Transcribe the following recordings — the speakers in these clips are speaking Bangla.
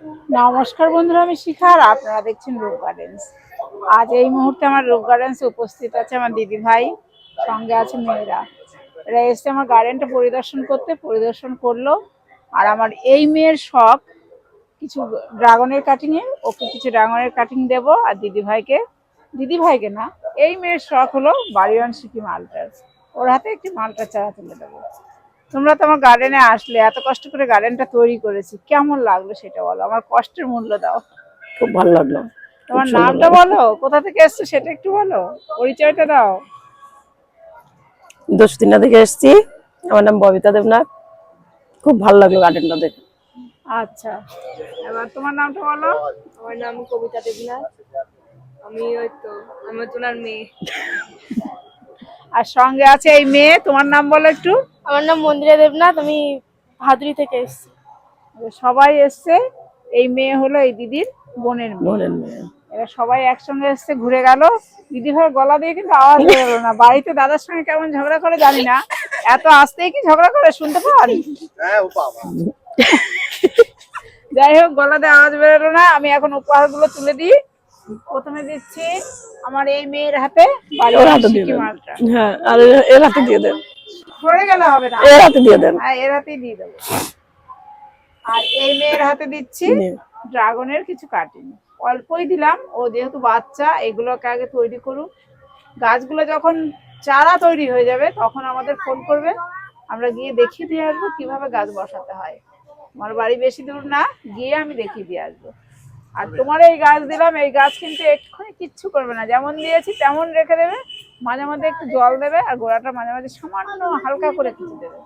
নমস্কার বন্ধুরা, আমি শিখা আর আপনারা দেখছেন রূপ গার্ডেন্স আজ এই মুহূর্তে আমার রূপ গার্ডেন্সে উপস্থিত আছে আমার দিদি ভাই, সঙ্গে আছে মেয়েরা। এরা এসছে আমার গার্ডেনটা পরিদর্শন করতে, পরিদর্শন করল। আর আমার এই মেয়ের শখ, কিছু ড্রাগনের কাটিং এ, ওকে কিছু ড্রাগনের কাটিং দেব আর দিদি ভাইকে। দিদি ভাইকে না, এই মেয়ের শখ হলো বাড়িওয়ান সিকি মালটার। ওর হাতে একটি মালটা চারা তুলে দেবো। তোমরা তো আমার গার্ডেনে আসলে এত কষ্ট করে গার্ডেনটা তৈরি করেছি কেমন লাগল সেটা বলো? আমার কষ্টের মূল্য দাও। খুব ভালো লাগল। তোমার নামটা বলো? কোথা থেকে এসছো সেটা একটু বলো? পরিচয়টা দাও। দশদিনা থেকে এসেছি। আমার নাম ববিতা দেবনাথ। খুব ভালো লাগল গার্ডেনটা দেখে। আচ্ছা। এবার তোমার নামটা বলো। আমার নাম কবিতা দেবনাথ। আমি ওই তো আমার তোনার মেয়ে। আর সঙ্গে আছে এই মেয়ে তোমার নাম বলো একটু। আমার নাম মন্দিরা দেবনাথ আমি ভাদুরি থেকে এসেছি। সবাই এসছে এই মেয়ে হলো এই দিদির বোনের বোনের মেয়ে। এরা সবাই একসঙ্গে এসছে ঘুরে গেল। দিদি ভাই গলা দিয়ে কিন্তু আওয়াজ বেরোলো না। বাড়িতে দাদার সঙ্গে কেমন ঝগড়া করে জানি না। এত আসতেই কি ঝগড়া করে শুনতে পান যাই হোক গলা দিয়ে আওয়াজ বেরোলো না। আমি এখন উপহারগুলো তুলে দিই। প্রথমে দিচ্ছি আমার এই মেয়ের হাতে ওর হাতে দিয়ে হ্যাঁ আর এর- এর হাতে দিয়ে দেন। সরে গেলে হবে না। এর হাতে দিয়ে দেন। হ্যাঁ এর হাতেই দিয়ে দেবো। আর এই মেয়ের হাতে দিচ্ছি ড্রাগনের কিছু কাটিং। অল্পই দিলাম ও যেহেতু বাচ্চা এগুলোকে আগে তৈরি করুক। গাছগুলো যখন চারা তৈরি হয়ে যাবে তখন আমাদের ফোন করবে। আমরা গিয়ে দেখিয়ে দিয়ে আসব কীভাবে গাছ বসাতে হয়। আমার বাড়ি বেশি দূর না গিয়ে আমি দেখিয়ে দিয়ে আসব। আর তোমার এই গাছ দিলাম এই গাছ কিন্তু এক্ষুনি কিচ্ছু করবে না। যেমন দিয়েছি তেমন রেখে দেবে। মাঝে মাঝে একটু জল দেবে আর গোড়াটা মাঝে মাঝে সামান্য হালকা করে কিছু দেবে।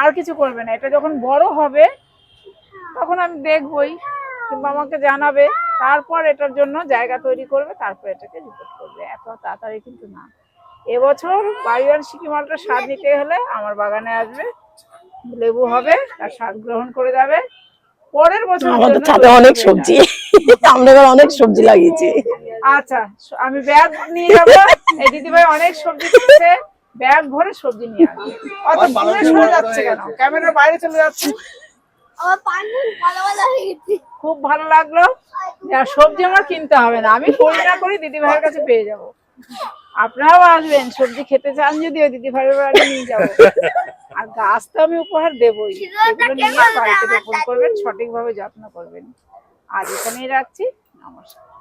আর কিছু করবে না এটা যখন বড় হবে তখন আমি দেখবই কিংবা আমাকে জানাবে তারপর এটার জন্য জায়গা তৈরি করবে তারপর এটাকে রিপোর্ট করবে। এত তাড়াতাড়ি কিন্তু না। এবছর বাড়িওয়ান সিকিমালটা স্বাদ নিতে হলে আমার বাগানে আসবে লেবু হবে তার স্বাদ গ্রহণ করে যাবে। পরের বছর আমাদের ছাদে অনেক সবজি। আমরা এবার অনেক সবজি লাগিয়েছি। আচ্ছা আমি ব্যাগ নিয়ে যাব। এই দিদিভাই অনেক সবজি কিনেছে। ব্যাগ ভরে সবজি নিয়ে আসবে। অত দূরে সরে যাচ্ছে কেন? ক্যামেরার বাইরে চলে যাচ্ছে। আমার পানি ভালো ভালো গেছে। খুব ভালো লাগল। সবজি আমার কিনতে হবে না। আমি করি না করি দিদি ভাইয়ের কাছে পেয়ে যাব। আপনারাও আসবেন। সবজি খেতে চান যদি ওই দিদি ভাইয়ের বাড়ি নিয়ে যাব। আর গাছ তো আমি উপহার দেবই। সেগুলো নিয়ে বাড়িতে রোপণ করবেন সঠিকভাবে যত্ন করবেন। আজ এখানেই রাখছি। নমস্কার।